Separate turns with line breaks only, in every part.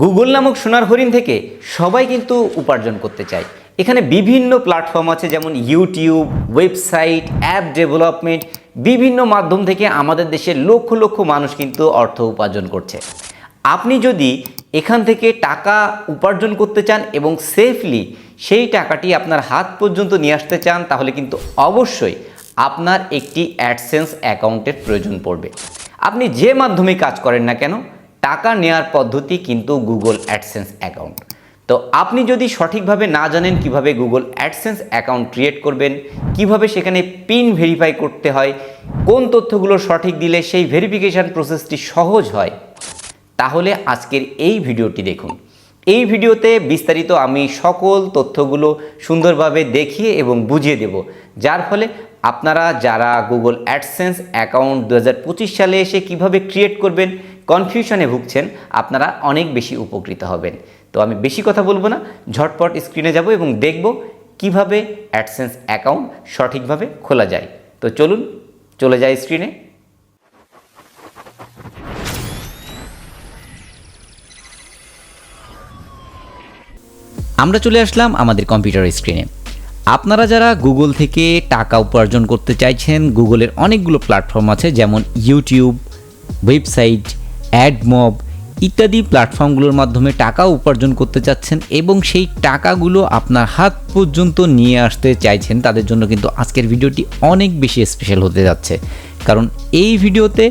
Google নামক সোনার হরিণ থেকে সবাই কিন্তু উপার্জন করতে চায়। এখানে বিভিন্ন প্ল্যাটফর্ম আছে, যেমন ইউটিউব ওয়েবসাইট অ্যাপ ডেভেলপমেন্ট বিভিন্ন মাধ্যম থেকে আমাদের দেশের লক্ষ লক্ষ মানুষ কিন্তু অর্থ উপার্জন করছে। আপনি যদি এখান থেকে টাকা উপার্জন করতে চান এবং সেফলি সেই টাকাটি আপনার হাত পর্যন্ত নিয়ে আসতে চান, তাহলে কিন্তু অবশ্যই আপনার একটি অ্যাডসেন্স অ্যাকাউন্টের প্রয়োজন পড়বে। আপনি যে মাধ্যমে কাজ করেন না কেন টাকা নেওয়ার পদ্ধতি কিন্তু গুগল অ্যাডসেন্স অ্যাকাউন্ট তো আপনি যদি সঠিকভাবে না জানেন কীভাবে গুগল অ্যাডসেন্স অ্যাকাউন্ট ক্রিয়েট করবেন, কীভাবে সেখানে পিন ভেরিফাই করতে হয়, কোন তথ্যগুলো সঠিক দিলে সেই ভেরিফিকেশন প্রসেসটি সহজ হয়, তাহলে আজকের এই ভিডিওটি দেখুন। এই ভিডিওতে বিস্তারিত আমি সকল তথ্যগুলো সুন্দরভাবে দেখিয়ে এবং বুঝিয়ে দেব, যার ফলে আপনারা যারা গুগল অ্যাডসেন্স অ্যাকাউন্ট দু হাজার পঁচিশ সালে এসে কীভাবে ক্রিয়েট করবেন কনফিউশনে ভুগছেন, আপনারা অনেক বেশি উপকৃত হবেন। তো আমি বেশি কথা বলব না, ঝটপট স্ক্রিনে যাব এবং দেখব কীভাবে অ্যাডসেন্স অ্যাকাউন্ট সঠিকভাবে খোলা যায়। তো চলুন, চলে যায় স্ক্রিনে আমরা চলে আসলাম আমাদের কম্পিউটার স্ক্রিনে আপনারা যারা গুগল থেকে টাকা উপার্জন করতে চাইছেন গুগলের অনেকগুলো প্ল্যাটফর্ম আছে, যেমন ইউটিউব ওয়েবসাইট অ্যাডমব ইত্যাদি প্ল্যাটফর্মগুলোর মাধ্যমে টাকা উপার্জন করতে চাচ্ছেন এবং সেই টাকাগুলো আপনার হাত পর্যন্ত নিয়ে আসতে চাইছেন, তাদের জন্য কিন্তু আজকের ভিডিওটি অনেক বেশি স্পেশাল হতে যাচ্ছে। কারণ এই ভিডিওতে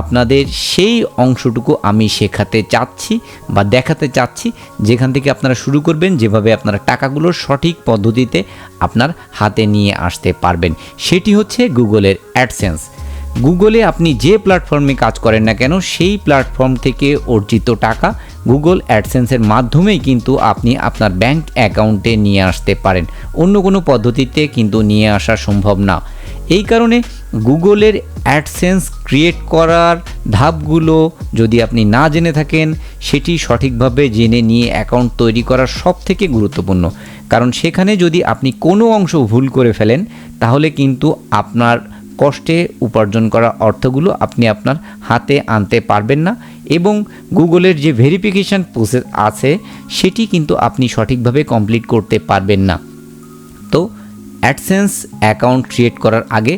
আপনাদের সেই অংশটুকু আমি শেখাতে চাচ্ছি বা দেখাতে চাচ্ছি, যেখান থেকে আপনারা শুরু করবেন, যেভাবে আপনারা টাকাগুলোর সঠিক পদ্ধতিতে আপনার হাতে নিয়ে আসতে পারবেন। সেটি হচ্ছে গুগলের অ্যাডসেন্স গুগলে আপনি যে প্ল্যাটফর্মে কাজ করেন না কেন, সেই প্ল্যাটফর্ম থেকে অর্জিত টাকা গুগল অ্যাডসেন্সের মাধ্যমেই কিন্তু আপনি আপনার ব্যাংক অ্যাকাউন্টে নিয়ে আসতে পারেন। অন্য কোনো পদ্ধতিতে কিন্তু নিয়ে আসা সম্ভব না। এই কারণে গুগলের অ্যাডসেন্স ক্রিয়েট করার ধাপগুলো যদি আপনি না জেনে থাকেন, সেটি সঠিকভাবে জেনে নিয়ে অ্যাকাউন্ট তৈরি করা সব থেকে গুরুত্বপূর্ণ। কারণ সেখানে যদি আপনি কোনো অংশ ভুল করে ফেলেন, তাহলে কিন্তু আপনার কষ্টে উপার্জন করা অর্থগুলো আপনি আপনার হাতে আনতে পারবেন না এবং গুগলের যে ভেরিফিকেশান প্রসেস আছে, সেটি কিন্তু আপনি সঠিকভাবে কমপ্লিট করতে পারবেন না। তো অ্যাডসেন্স অ্যাকাউন্ট ক্রিয়েট করার আগে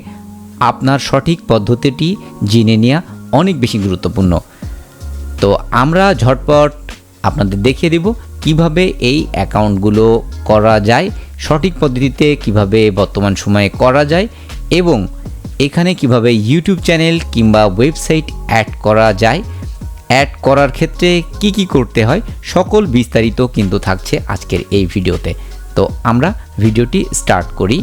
আপনার সঠিক পদ্ধতিটি জেনে নেওয়া অনেক বেশি গুরুত্বপূর্ণ। তো আমরা ঝটপট আপনাদের দেখিয়ে দেব কীভাবে এই অ্যাকাউন্টগুলো করা যায়, সঠিক পদ্ধতিতে কীভাবে বর্তমান সময়ে করা যায় এবং এখানে কীভাবে ইউটিউব চ্যানেল কিংবা ওয়েবসাইট অ্যাড করা যায় অ্যাড করার ক্ষেত্রে কি কি করতে হয়, সকল বিস্তারিত কিন্তু থাকছে আজকের এই ভিডিওতে। তো আমরা ভিডিওটি স্টার্ট করি।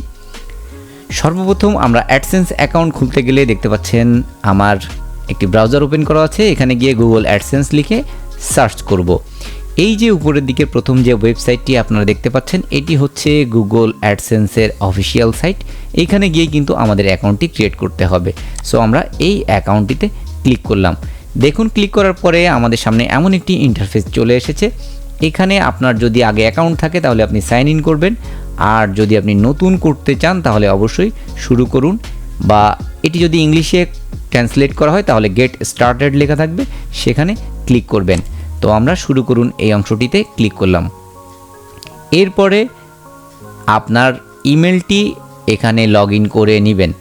সর্বপ্রথম আমরা অ্যাডসেন্স অ্যাকাউন্ট খুলতে গেলে দেখতে পাচ্ছেন আমার একটি ব্রাউজার ওপেন করা আছে। এখানে গিয়ে গুগল অ্যাডসেন্স লিখে সার্চ করব। এই যে উপরের দিকে প্রথম যে ওয়েবসাইটটি আপনারা দেখতে পাচ্ছেন, এটি হচ্ছে গুগল অ্যাডসেন্সের অফিসিয়াল সাইট এইখানে গিয়ে কিন্তু আমাদের অ্যাকাউন্টটি ক্রিয়েট করতে হবে। সো আমরা এই অ্যাকাউন্টটিতে ক্লিক করলাম। দেখুন ক্লিক করার পরে আমাদের সামনে এমন একটি ইন্টারফেস চলে এসেছে। এখানে আপনার যদি আগে অ্যাকাউন্ট থাকে, তাহলে আপনি সাইন ইন করবেন। আর যদি আপনি নতুন করতে চান, তাহলে অবশ্যই শুরু করুন। বা এটি যদি ইংলিশে ট্রান্সলেট করা হয়, তাহলে গেট স্টার্টেড লেখা থাকবে। সেখানে ক্লিক করবেন। তো আমরা শুরু করুন এই অংশটিতে ক্লিক করলাম। এরপরে আপনার ইমেলটি এখানে লগ করে নেবেন।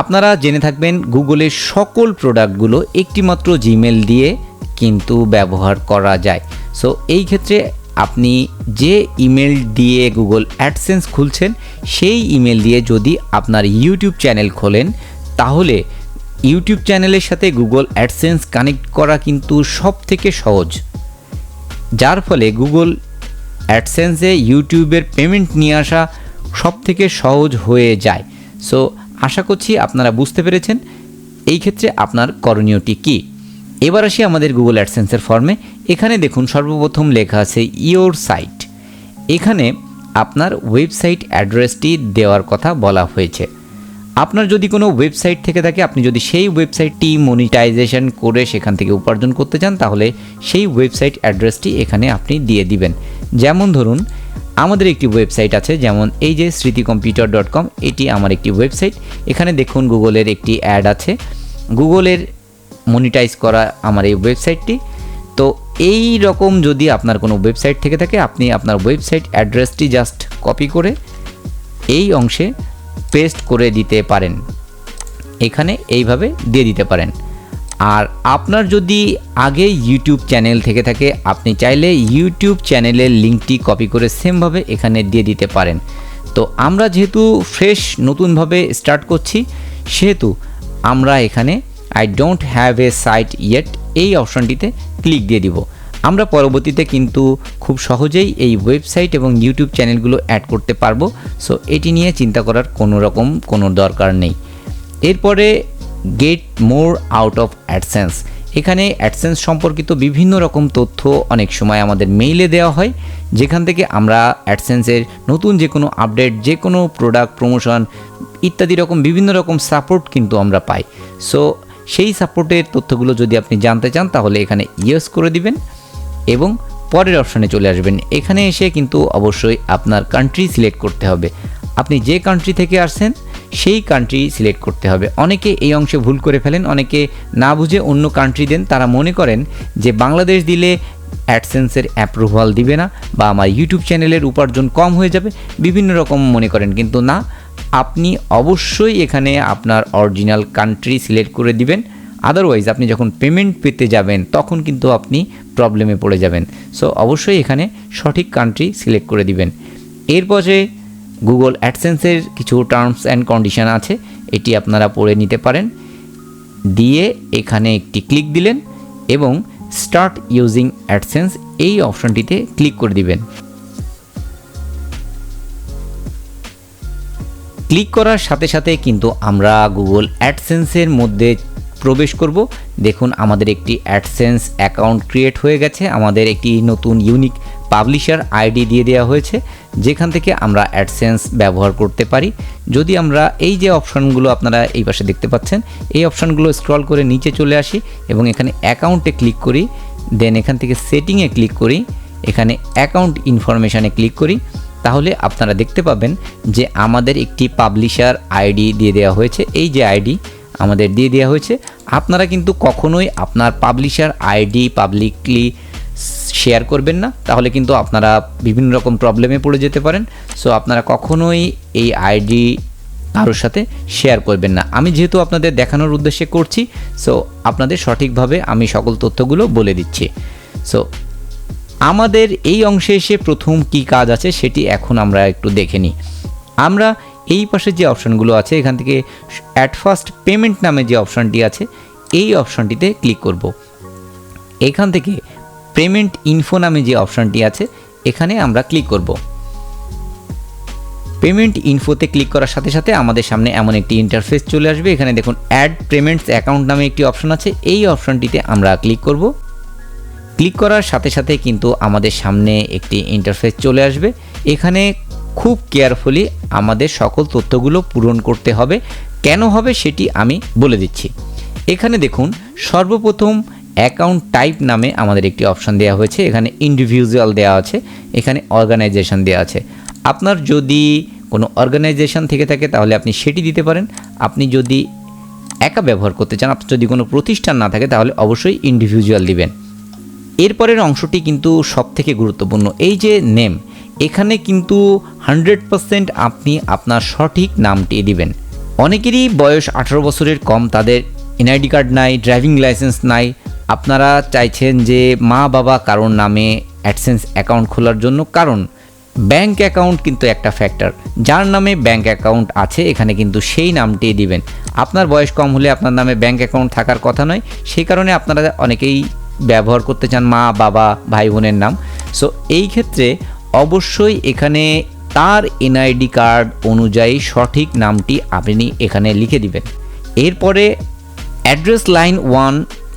আপনারা জেনে থাকবেন গুগলের সকল প্রোডাক্টগুলো একটিমাত্র জিমেল দিয়ে কিন্তু ব্যবহার করা যায়। সো এই ক্ষেত্রে আপনি যে ইমেল দিয়ে গুগল অ্যাডসেন্স খুলছেন, সেই ইমেল দিয়ে যদি আপনার ইউটিউব চ্যানেল খোলেন, তাহলে ইউটিউব চ্যানেলের সাথে গুগল অ্যাডসেন্স কানেক্ট করা কিন্তু সব থেকে সহজ। যার ফলে গুগল অ্যাডসেন্সে ইউটিউবের পেমেন্ট নিয়ে আসা সব থেকে সহজ হয়ে যায়। সো আশা করছি আপনারা বুঝতে পেরেছেন। এই ক্ষেত্রে আপনার করণীয়টি কী? এবার আসি আমাদের গুগল অ্যাডসেন্সের ফর্মে এখানে দেখুন সর্বপ্রথম লেখা আছে ইওর সাইট এখানে আপনার ওয়েবসাইট অ্যাড্রেসটি দেওয়ার কথা বলা হয়েছে। আপনার যদি কোনো ওয়েবসাইট থেকে থাকে, আপনি যদি সেই ওয়েবসাইটটি মনিটাইজেশন করে সেখান থেকে উপার্জন করতে চান, তাহলে সেই ওয়েবসাইট অ্যাড্রেসটি এখানে আপনি দিয়ে দিবেন। যেমন ধরুন আমাদের একটি ওয়েবসাইট আছে, যেমন এই যে স্মৃতি কম্পিউটার ডট কম, এটি আমার একটি ওয়েবসাইট। এখানে দেখুন গুগলের একটি অ্যাড আছে। গুগলের মনিটাইজ করা আমার এই ওয়েবসাইটটি। তো এই রকম যদি আপনার কোনো ওয়েবসাইট থেকে থাকে, আপনি আপনার ওয়েবসাইট অ্যাড্রেসটি জাস্ট কপি করে এই অংশে পেস্ট করে দিতে পারেন। এখানে এইভাবে দিয়ে দিতে পারেন। আর আপনার যদি আগে ইউটিউব চ্যানেল থেকে থাকে, আপনি চাইলে ইউটিউব চ্যানেলের লিঙ্কটি কপি করে সেমভাবে এখানে দিয়ে দিতে পারেন। তো আমরা যেহেতু ফ্রেশ নতুনভাবে স্টার্ট করছি, সেহেতু আমরা এখানে I don't have a site yet এই অপশনটিতে ক্লিক দিয়ে দিব। আমরা পরবর্তীতে কিন্তু খুব সহজেই এই ওয়েবসাইট এবং ইউটিউব চ্যানেলগুলো অ্যাড করতে পারব। সো এটি নিয়ে চিন্তা করার কোনো রকম কোনো দরকার নেই। এরপরে get more out of AdSense এখানে অ্যাডসেন্স সম্পর্কিত বিভিন্ন রকম তথ্য অনেক সময় আমাদের মেইলে দেওয়া হয়। যেখান থেকে আমরা অ্যাডসেন্সের নতুন যে কোনো আপডেট যে কোনো প্রোডাক্ট প্রমোশন ইত্যাদি রকম বিভিন্ন রকম সাপোর্ট কিন্তু আমরা পাই। সো সেই সাপোর্টের তথ্যগুলো যদি আপনি জানতে চান, তাহলে এখানে ইয়েস করে দিবেন এবং পরের অপশানে চলে আসবেন। এখানে এসে কিন্তু অবশ্যই আপনার কান্ট্রি সিলেক্ট করতে হবে। আপনি যে কান্ট্রি থেকে আসছেন সেই কান্ট্রি সিলেক্ট করতে হবে। অনেকে এই অংশে ভুল করে ফেলেন, অনেকে না বুঝে অন্য কান্ট্রি দেন। তারা মনে করেন যে বাংলাদেশ দিলে অ্যাডসেন্সের অ্যাপ্রুভাল দিবে না বা আমার ইউটিউব চ্যানেলের উপার্জন কম হয়ে যাবে। বিভিন্ন রকম মনে করেন, কিন্তু না, আপনি অবশ্যই এখানে আপনার অরিজিনাল কান্ট্রি সিলেক্ট করে দিবেন। আদারওয়াইজ আপনি যখন পেমেন্ট পেতে যাবেন, তখন কিন্তু আপনি প্রবলেমে পড়ে যাবেন। সো অবশ্যই এখানে সঠিক কান্ট্রি সিলেক্ট করে দিবেন। এরপরে গুগল অ্যাডসেন্সের কিছু টার্মস অ্যান্ড কন্ডিশন আছে, এটি আপনারা পড়ে নিতে পারেন। দিয়ে এখানে একটি ক্লিক দিলেন এবং স্টার্ট ইউজিং অ্যাডসেন্স এই অপশনটিতে ক্লিক করে দিবেন। ক্লিক করার সাথে সাথে কিন্তু আমরা গুগল অ্যাডসেন্সের মধ্যে প্রবেশ করব। দেখুন, আমাদের একটি অ্যাডসেন্স অ্যাকাউন্ট ক্রিয়েট হয়ে গেছে। আমাদের একটি নতুন ইউনিক পাবলিশার আইডি দিয়ে দেওয়া হয়েছে। যেখান থেকে আমরা অ্যাডসেন্স ব্যবহার করতে পারি। যদি আমরা এই যে অপশনগুলো আপনারা এই পাশে দেখতে পাচ্ছেন, এই অপশনগুলো স্ক্রল করে নিচে চলে আসি এবং এখানে অ্যাকাউন্টে ক্লিক করি দেন এখান থেকে সেটিংয়ে ক্লিক করি, এখানে অ্যাকাউন্ট ইনফরমেশানে ক্লিক করি, তাহলে আপনারা দেখতে পাবেন যে আমাদের একটি পাবলিশার আইডি দিয়ে দেওয়া হয়েছে। এই যে আইডি আমাদের দিয়ে দেওয়া হয়েছে। আপনারা কিন্তু কখনোই আপনার পাবলিশার আইডি পাবলিকলি শেয়ার করবেন না, তাহলে কিন্তু আপনারা বিভিন্ন রকম প্রবলেমে পড়ে যেতে পারেন। সো আপনারা কখনোই এই আইডি কারোর সাথে শেয়ার করবেন না। আমি যেহেতু আপনাদের দেখানোর উদ্দেশ্যে করছি সো আপনাদের সঠিকভাবে আমি সকল তথ্যগুলো বলে দিচ্ছি। সো আমাদের এই অংশে এসে প্রথম কি কাজ আছে সেটি এখন আমরা একটু দেখে নিই। আমরা এই পাশে যে অপশানগুলো আছে, এখান থেকে অ্যাট ফার্স্ট পেমেন্ট নামে যে অপশানটি আছে, এই অপশানটিতে ক্লিক করব। এখান থেকে পেমেন্ট ইনফো নামে যে অপশানটি আছে, এখানে আমরা ক্লিক করব। পেমেন্ট ইনফোতে ক্লিক করার সাথে সাথে আমাদের সামনে এমন একটি ইন্টারফেস চলে আসবে। এখানে দেখুন, অ্যাড পেমেন্টস অ্যাকাউন্ট নামে একটি অপশন আছে। এই অপশনটিতে আমরা ক্লিক করব। ক্লিক করার সাথে সাথে কিন্তু আমাদের সামনে একটি ইন্টারফেস চলে আসবে। এখানে খুব কেয়ারফুলি আমাদের সকল তথ্যগুলো পূরণ করতে হবে। কেন হবে সেটি আমি বলে দিচ্ছি। এখানে দেখুন, সর্বপ্রথম অ্যাকাউন্ট টাইপ নামে আমাদের একটি অপশন দেওয়া হয়েছে। এখানে ইন্ডিভিজুয়াল দেওয়া আছে, এখানে অর্গানাইজেশন দেওয়া আছে। আপনার যদি কোনো অর্গানাইজেশন থেকে থাকে, তাহলে আপনি সেটি দিতে পারেন। আপনি যদি একা ব্যবহার করতে চান আপনার যদি কোনো প্রতিষ্ঠান না থাকে, তাহলে অবশ্যই ইন্ডিভিজুয়াল দিবেন। এরপরের অংশটি কিন্তু সব থেকে গুরুত্বপূর্ণ, এই যে নেম এখানে কিন্তু হান্ড্রেড আপনি আপনার সঠিক নামটি দিবেন। অনেকেরই বয়স আঠারো বছরের কম, তাদের এনআইডি কার্ড নাই ড্রাইভিং লাইসেন্স নাই আপনারা চাইছেন যে মা বাবা কারোর নামে অ্যাডসেন্স অ্যাকাউন্ট খোলার জন্য, কারণ ব্যাংক অ্যাকাউন্ট কিন্তু একটা ফ্যাক্টর যার নামে ব্যাংক অ্যাকাউন্ট আছে, এখানে কিন্তু সেই নামটি দিবেন। আপনার বয়স কম হলে আপনার নামে ব্যাংক অ্যাকাউন্ট থাকার কথা নয়, সেই কারণে আপনারা অনেকেই ব্যবহার করতে চান মা, বাবা, ভাই বোনের নাম। সো এই ক্ষেত্রে অবশ্যই এখানে তার এনআইডি কার্ড অনুযায়ী সঠিক নামটি আপনি এখানে লিখে দিবেন। এরপরে অ্যাড্রেস লাইন ওয়ান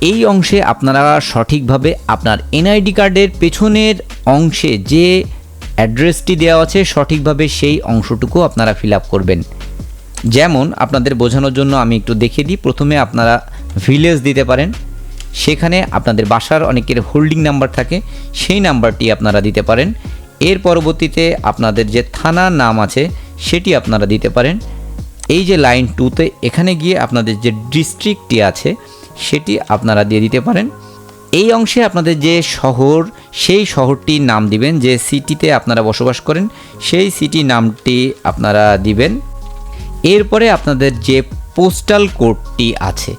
এই অংশে আপনারা সঠিকভাবে আপনার এনআইডি কার্ডের পেছনের অংশে যে অ্যাড্রেসটি দেওয়া আছে সঠিকভাবে সেই অংশটুকু আপনারা ফিল আপ করবেন। যেমন আপনাদের বোঝানোর জন্য আমি একটু দেখিয়ে দিই। প্রথমে আপনারা ভিলেজ দিতে পারেন। সেখানে আপনাদের বাসার অনেকের হোল্ডিং নাম্বার থাকে, সেই নাম্বারটি আপনারা দিতে পারেন। এর পরবর্তীতে আপনাদের যে থানার নাম আছে, সেটি আপনারা দিতে পারেন। এই যে লাইন টুতে এখানে গিয়ে আপনাদের যে ডিস্ট্রিক্টটি আছে সেটি আপনারা দিয়ে দিতে পারেন। এই অংশে আপনাদের যে শহর, সেই শহরটির নাম দিবেন, যে সিটিতে আপনারা বসবাস করেন, সেই সিটি নামটি আপনারা দিবেন। এরপরে আপনাদের যে পোস্টাল কোডটি আছে,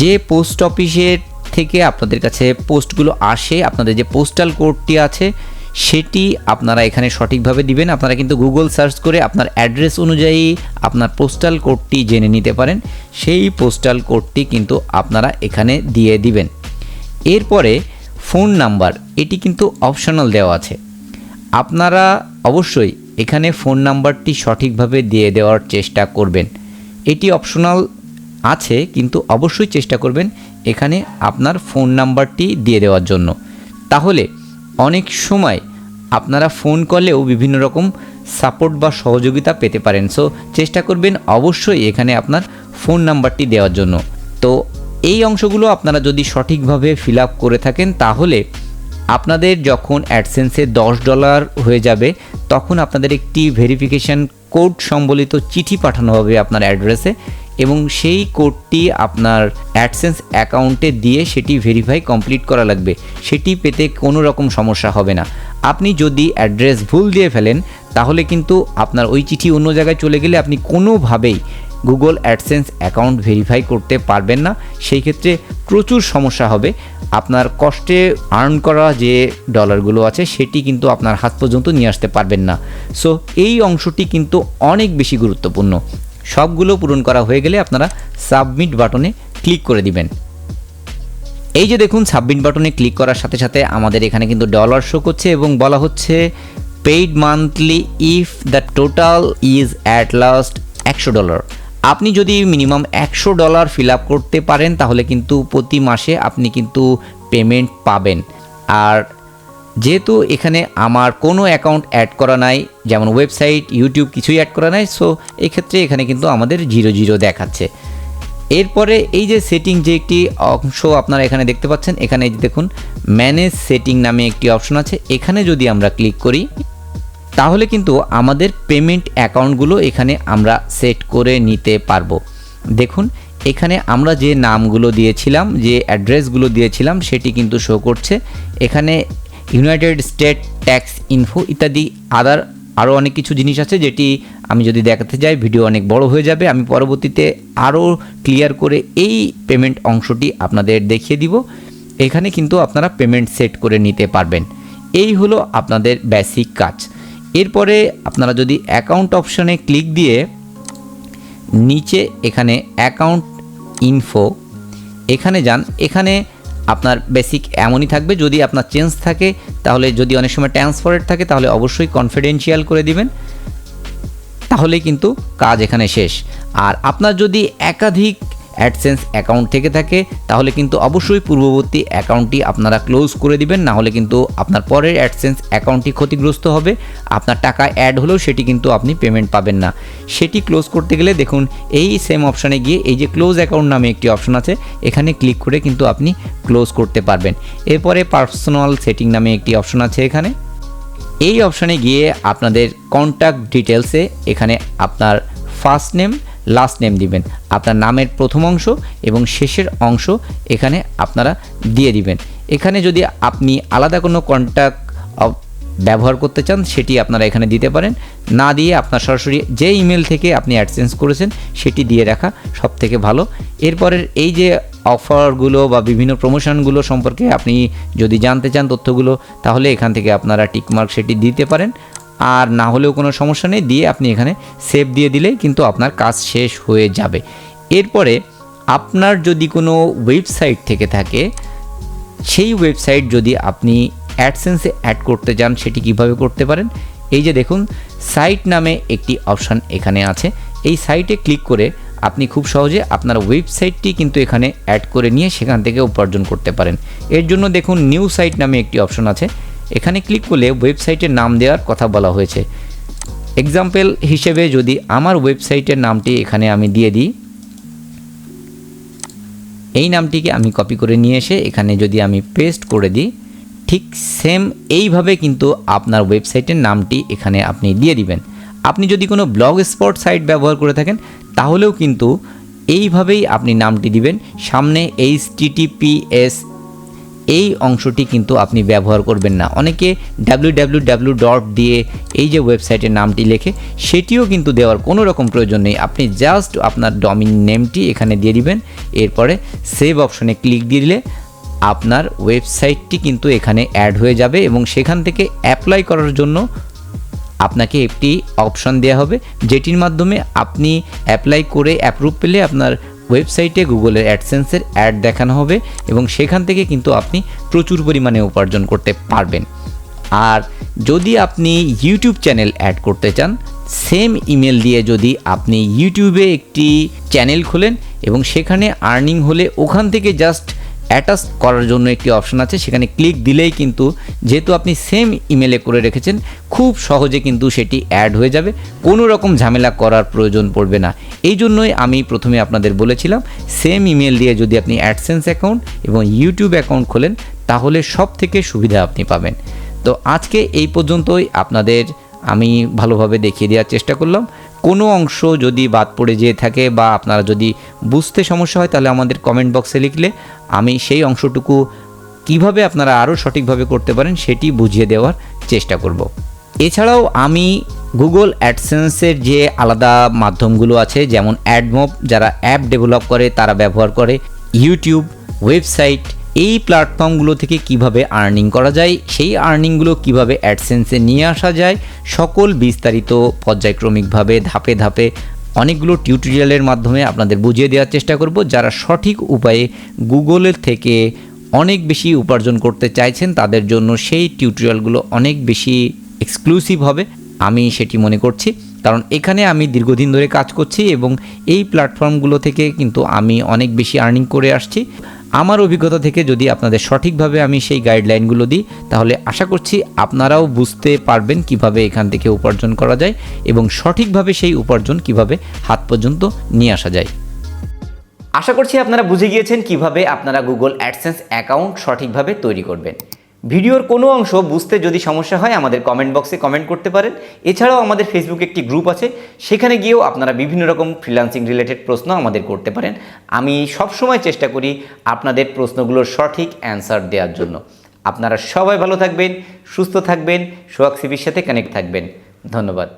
যে পোস্ট অফিসের থেকে আপনাদের কাছে পোস্টগুলো আসে, আপনাদের যে পোস্টাল কোডটি আছে সেটি আপনারা এখানে সঠিকভাবে দিবেন। আপনারা কিন্তু গুগল সার্চ করে আপনার অ্যাড্রেস অনুযায়ী আপনার পোস্টাল কোডটি জেনে নিতে পারেন। সেই পোস্টাল কোডটি কিন্তু আপনারা এখানে দিয়ে দিবেন। এরপরে ফোন নাম্বার, এটি কিন্তু অপশনাল দেওয়া আছে। আপনারা অবশ্যই এখানে ফোন নাম্বারটি সঠিকভাবে দিয়ে দেওয়ার চেষ্টা করবেন। এটি অপশনাল আছে, কিন্তু অবশ্যই চেষ্টা করবেন এখানে আপনার ফোন নাম্বারটি দিয়ে দেওয়ার জন্য। তাহলে অনেক সময় আপনারা ফোন কলেও বিভিন্ন রকম সাপোর্ট বা সহযোগিতা পেতে পারেন। সো চেষ্টা করবেন অবশ্যই এখানে আপনার ফোন নাম্বারটি দেওয়ার জন্য। তো, এই অংশগুলো আপনারা যদি সঠিকভাবে ফিল আপ করে থাকেন, তাহলে আপনাদের যখন অ্যাডসেন্সে দশ ডলার হয়ে যাবে, তখন আপনাদের একটি ভেরিফিকেশান কোড সম্বলিত চিঠি পাঠানো হবে আপনার অ্যাড্রেসে। এবং সেই কোডটি আপনার অ্যাডসেন্স অ্যাকাউন্টে দিয়ে সেটি ভেরিফাই কমপ্লিট করা লাগবে। সেটি পেতে কোনো রকম সমস্যা হবে না। আপনি যদি অ্যাড্রেস ভুল দিয়ে ফেলেন, তাহলে কিন্তু আপনার ওই চিঠি অন্য জায়গায় চলে গেলে আপনি কোনোভাবেই গুগল অ্যাডসেন্স অ্যাকাউন্ট ভেরিফাই করতে পারবেন না। সেই ক্ষেত্রে প্রচুর সমস্যা হবে। আপনার কষ্টে আর্ন করা যে ডলারগুলো আছে, সেটি কিন্তু আপনার হাত পর্যন্ত নিয়ে আসতে পারবেন না। সো এই অংশটি কিন্তু অনেক বেশি গুরুত্বপূর্ণ। সবগুলো পূরণ করা হয়ে গেলে আপনারা সাবমিট বাটনে ক্লিক করে দিবেন। এই যে দেখুন, সাবমিট বাটনে ক্লিক করার সাথে সাথে আমাদের এখানে কিন্তু ডলার শো করছে এবং বলা হচ্ছে paid monthly if the total is at last একশো ডলার। আপনি যদি মিনিমাম একশো ডলার ফিল আপ করতে পারেন, তাহলে কিন্তু প্রতি মাসে আপনি কিন্তু পেমেন্ট পাবেন। আর যেহেতু এখানে আমার কোনো অ্যাকাউন্ট অ্যাড করা নাই, যেমন ওয়েবসাইট, ইউটিউব কিছুই অ্যাড করা নাই, সো এক্ষেত্রে এখানে কিন্তু আমাদের জিরো জিরো দেখাচ্ছে। এরপরে এই যে সেটিং যে একটি অংশ আপনারা এখানে দেখতে পাচ্ছেন, এখানে দেখুন, ম্যানেজ সেটিং নামে একটি অপশন আছে। এখানে যদি আমরা ক্লিক করি, তাহলে কিন্তু আমাদের পেমেন্ট অ্যাকাউন্টগুলো এখানে আমরা সেট করে নিতে পারব। দেখুন, এখানে আমরা যে নামগুলো দিয়েছিলাম, যে অ্যাড্রেসগুলো দিয়েছিলাম, সেটি কিন্তু শো করছে। এখানে ইউনাইটেড স্টেট ট্যাক্স ইনফো ইত্যাদি আদার আরও অনেক কিছু জিনিস আছে যেটি আমি যদি দেখাতে যাই ভিডিও অনেক বড় হয়ে যাবে। আমি পরবর্তীতে আরও ক্লিয়ার করে এই পেমেন্ট অংশটি আপনাদের দেখিয়ে দিব। এখানে কিন্তু আপনারা পেমেন্ট সেট করে নিতে পারবেন। এই হলো আপনাদের বেসিক কাজ। এরপরে আপনারা যদি অ্যাকাউন্ট অপশনে ক্লিক দিয়ে নিচে এখানে অ্যাকাউন্ট ইনফো এখানে যান। এখানে আপনার বেসিক এমনই থাকবে, যদি আপনার চেঞ্জ থাকে, তাহলে যদি অনেক সময় ট্রান্সফারেড থাকে, তাহলে অবশ্যই কনফিডেন্সিয়াল করে দিবেন। তাহলেই কিন্তু কাজ এখানে শেষ। আর আপনার যদি একাধিক অ্যাডসেন্স অ্যাকাউন্ট থেকে থাকে, তাহলে কিন্তু অবশ্যই পূর্ববর্তী অ্যাকাউন্টটি আপনারা ক্লোজ করে দিবেন, না হলে কিন্তু আপনার পরের অ্যাডসেন্স অ্যাকাউন্টটি ক্ষতিগ্রস্ত হবে। আপনার টাকা অ্যাড হলেও সেটি কিন্তু আপনি পেমেন্ট পাবেন না। সেটি ক্লোজ করতে গেলে দেখুন, এই সেম অপশানে গিয়ে এই যে ক্লোজ অ্যাকাউন্ট নামে একটি অপশন আছে, এখানে ক্লিক করে কিন্তু আপনি ক্লোজ করতে পারবেন। এরপরে পার্সোনাল সেটিং নামে একটি অপশন আছে এখানে। এই অপশানে গিয়ে আপনাদের কন্ট্যাক্ট ডিটেলসে এখানে আপনার ফার্স্ট নেম লাস্ট নেম দিবেন। আপনার নামের প্রথম অংশ এবং শেষের অংশ এখানে আপনারা দিয়ে দিবেন। এখানে যদি আপনি আলাদা কোনো কন্ট্যাক্ট ব্যবহার করতে চান, সেটি আপনারা এখানে দিতে পারেন। না দিয়ে আপনার সরাসরি যে ইমেল থেকে আপনি অ্যাডসেন্স করেছেন, সেটি দিয়ে রাখা সব থেকে ভালো। এরপরের এই যে অফারগুলো বা বিভিন্ন প্রমোশনগুলো সম্পর্কে আপনি যদি জানতে চান তথ্যগুলো, তাহলে এখান থেকে আপনারা টিকমার্ক সেটি দিতে পারেন। আর না হলেও কোনো সমস্যা নেই, দিয়ে আপনি এখানে সেভ দিয়ে দিলে কিন্তু আপনার কাজ শেষ হয়ে যাবে। এরপরে আপনার যদি কোনো ওয়েবসাইট থেকে থাকে, সেই ওয়েবসাইট যদি আপনি অ্যাডসেন্সে অ্যাড করতে চান সেটি কীভাবে করতে পারেন? এই যে দেখুন সাইট নামে একটি অপশান এখানে আছে। এই সাইটে ক্লিক করে আপনি খুব সহজে আপনার ওয়েবসাইটটি কিন্তু এখানে অ্যাড করে নিয়ে সেখান থেকে উপার্জন করতে পারেন। এর জন্য দেখুন নিউ সাইট নামে একটি অপশন আছে। এখানে ক্লিক করলে ওয়েবসাইটের নাম দেওয়ার কথা বলা হয়েছে। এক্সাম্পল হিসেবে যদি আমার ওয়েবসাইটের নামটি এখানে আমি দিয়ে দিই, এই নামটিকে আমি কপি করে নিয়ে এসে এখানে যদি আমি পেস্ট করে দিই, ঠিক সেম এইভাবে কিন্তু আপনার ওয়েবসাইটের নামটি এখানে আপনি দিয়ে দিবেন। আপনি যদি কোনো ব্লগ স্পট সাইট ব্যবহার করে থাকেন, তাহলেও কিন্তু এইভাবেই আপনি নামটি দিবেন। সামনে এইচ টিটিপিএস এই অংশটি কিন্তু আপনি ব্যবহার করবেন না। অনেকে ডাব্লিউ ডট দিয়ে এই যে ওয়েবসাইটের নামটি লেখে, সেটিও কিন্তু দেওয়ার কোনো রকম প্রয়োজন নেই। আপনি জাস্ট আপনার ডমিন নেমটি এখানে দিয়ে দিবেন, এরপরে সেভ অপশনে ক্লিক দিয়ে দিলে আপনার ওয়েবসাইটটি কিন্তু এখানে অ্যাড হয়ে যাবে এবং সেখান থেকে অ্যাপ্লাই করার জন্য আপনাকে একটি অপশন দেওয়া হবে, যেটির মাধ্যমে আপনি অ্যাপ্লাই করে অ্যাপ্রুভ পেলে আপনার ওয়েবসাইটে গুগলের অ্যাডসেন্সের অ্যাড দেখানো হবে এবং সেখান থেকে কিন্তু আপনি প্রচুর পরিমাণে উপার্জন করতে পারবেন। আর যদি আপনি ইউটিউব চ্যানেল অ্যাড করতে চান, সেম ইমেল দিয়ে যদি আপনি ইউটিউবে একটি চ্যানেল খোলেন এবং সেখানে আর্নিং হলে ওখান থেকে জাস্ট অ্যাটাচ করার জন্য একটি অপশন আছে। সেখানে ক্লিক দিলেই কিন্তু যেহেতু আপনি সেম ইমেলে করে রেখেছেন, খুব সহজে কিন্তু সেটি অ্যাড হয়ে যাবে। কোনো রকম ঝামেলা করার প্রয়োজন পড়বে না। এই জন্যই আমি প্রথমে আপনাদের বলেছিলাম সেম ইমেল দিয়ে যদি আপনি অ্যাডসেন্স অ্যাকাউন্ট এবং ইউটিউব অ্যাকাউন্ট খোলেন, তাহলে সব থেকে সুবিধা আপনি পাবেন। তো আজকে এই পর্যন্তই। আপনাদের আমি ভালোভাবে দেখিয়ে দেওয়ার চেষ্টা করলাম। কোনো অংশ যদি বাদ পড়ে যেয়ে থাকে বা আপনারা যদি বুঝতে সমস্যা হয়, তাহলে আমাদের কমেন্ট বক্সে লিখলে আমি সেই অংশটুকু কীভাবে আপনারা আরও সঠিকভাবে করতে পারেন সেটি বুঝিয়ে দেওয়ার চেষ্টা করব। এছাড়াও আমি গুগল অ্যাডসেন্সের যে আলাদা মাধ্যমগুলো আছে, যেমন অ্যাডমব যারা অ্যাপ ডেভেলপ করে, তারা ব্যবহার করে ইউটিউব ওয়েবসাইট এই প্ল্যাটফর্মগুলো থেকে কীভাবে আর্নিং করা যায়, সেই আর্নিংগুলো কীভাবে অ্যাডসেন্সে নিয়ে আসা যায়, সকল বিস্তারিত পর্যায়ক্রমিকভাবে ধাপে ধাপে অনেকগুলো টিউটোরিয়ালের মাধ্যমে আপনাদের বুঝিয়ে দেওয়ার চেষ্টা করব। যারা সঠিক উপায়ে গুগলের থেকে অনেক বেশি উপার্জন করতে চাইছেন, তাদের জন্য সেই টিউটোরিয়ালগুলো অনেক বেশি এক্সক্লুসিভ হবে। আমি সেটি মনে করছি। কারণ এখানে আমি দীর্ঘদিন ধরে কাজ করছি এবং এই প্ল্যাটফর্মগুলো থেকে কিন্তু আমি অনেক বেশি আর্নিং করে আসছি। আমার অভিজ্ঞতা থেকে যদি আপনাদের সঠিকভাবে আমি সেই গাইডলাইনগুলো দিই, তাহলে আশা করছি আপনারাও বুঝতে পারবেন কীভাবে এখান থেকে উপার্জন করা যায় এবং সঠিকভাবে সেই উপার্জন কীভাবে হাত পর্যন্ত নিয়ে আসা যায়। আশা করছি আপনারা বুঝে গিয়েছেন কীভাবে আপনারা গুগল অ্যাডসেন্স অ্যাকাউন্ট সঠিকভাবে তৈরি করবেন। ভিডিওর কোনো অংশ বুঝতে যদি সমস্যা হয়, আমাদের কমেন্ট বক্সে কমেন্ট করতে পারেন। এছাড়াও আমাদের ফেসবুকে একটি গ্রুপ আছে, সেখানে গিয়েও আপনারা বিভিন্ন রকম ফ্রিলান্সিং রিলেটেড প্রশ্ন আমাদের করতে পারেন। আমি সবসময় চেষ্টা করি আপনাদের প্রশ্নগুলোর সঠিক অ্যান্সার দেওয়ার জন্য। আপনারা সবাই ভালো থাকবেন, সুস্থ থাকবেন সিবির সাথে কানেক্ট থাকবেন। ধন্যবাদ।